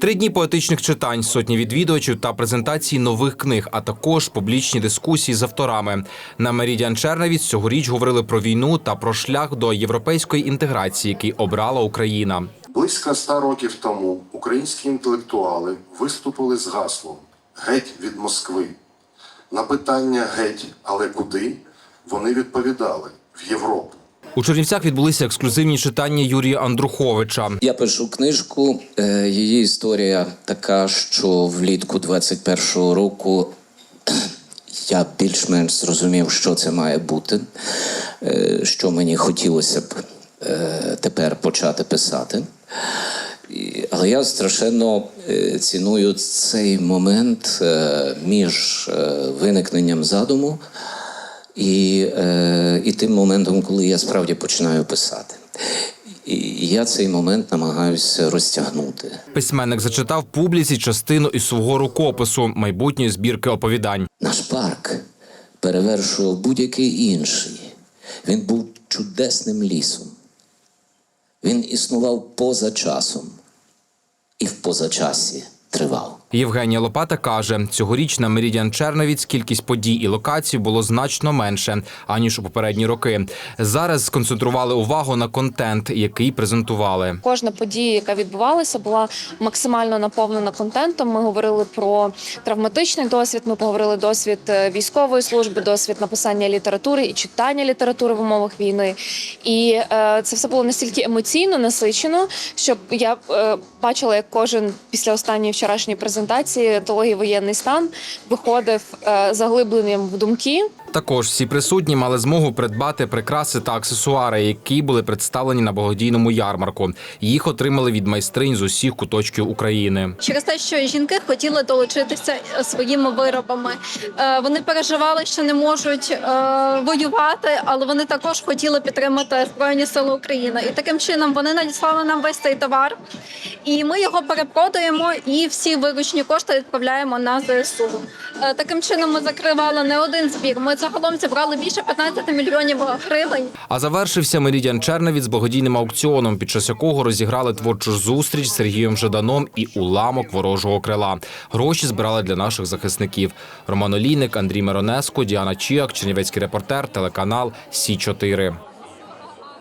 Три дні поетичних читань, сотні відвідувачів та презентації нових книг, а також публічні дискусії з авторами. На Мерідіан Черневіць цьогоріч говорили про війну та про шлях до європейської інтеграції, який обрала Україна. Близько ста років тому українські інтелектуали виступили з гаслом Геть від Москви. На питання геть, але куди? Вони відповідали в Європу. У Чернівцях відбулися ексклюзивні читання Юрія Андруховича. Я пишу книжку. е, Її історія така, що влітку 21-го року я більш-менш зрозумів, що це має бути, е, що мені хотілося б е, тепер почати писати. Але я страшенно ціную цей момент між виникненням задуму і, е, і тим моментом, коли я справді починаю писати. І я цей момент намагаюся розтягнути. Письменник зачитав публіці частину із свого рукопису майбутньої збірки оповідань. Наш парк перевершував будь-який інший. Він був чудесним лісом. Він існував поза часом і в позачасі тривав. Євгенія Лопата каже, цьогоріч на Мерідіан Черновіць кількість подій і локацій було значно менше аніж у попередні роки. Зараз сконцентрували увагу на контент, який презентували. Кожна подія, яка відбувалася, була максимально наповнена контентом. Ми говорили про травматичний досвід. Ми поговорили досвід е, військової служби, досвід написання літератури і читання літератури в умовах війни. І е, це все було настільки емоційно насичено, що я е, бачила, як кожен після останньої вчорашньої презентації антології воєнний стан виходив е, заглибленим в думки. Також всі присутні мали змогу придбати прикраси та аксесуари, які були представлені на благодійному ярмарку. Їх отримали від майстринь з усіх куточків України. через те, що жінки хотіли долучитися своїми виробами. Е, Вони переживали, що не можуть е, воювати, але вони також хотіли підтримати Збройні Сили України. І таким чином вони надіслали нам весь цей товар, і ми його перепродаємо і всі виручні кошти відправляємо на ЗСУ. Е, Таким чином ми закривали не один збір. Ми загалом зібрали більше 15 мільйонів гривень. А завершився Мерідіан Черневіт з благодійним аукціоном, під час якого розіграли творчу зустріч з Сергієм Жаданом і уламок ворожого крила. Гроші збирали для наших захисників. Роман Олійник, Андрій Миронеско, Діана Чіак, Чернівецький репортер, телеканал Сі 4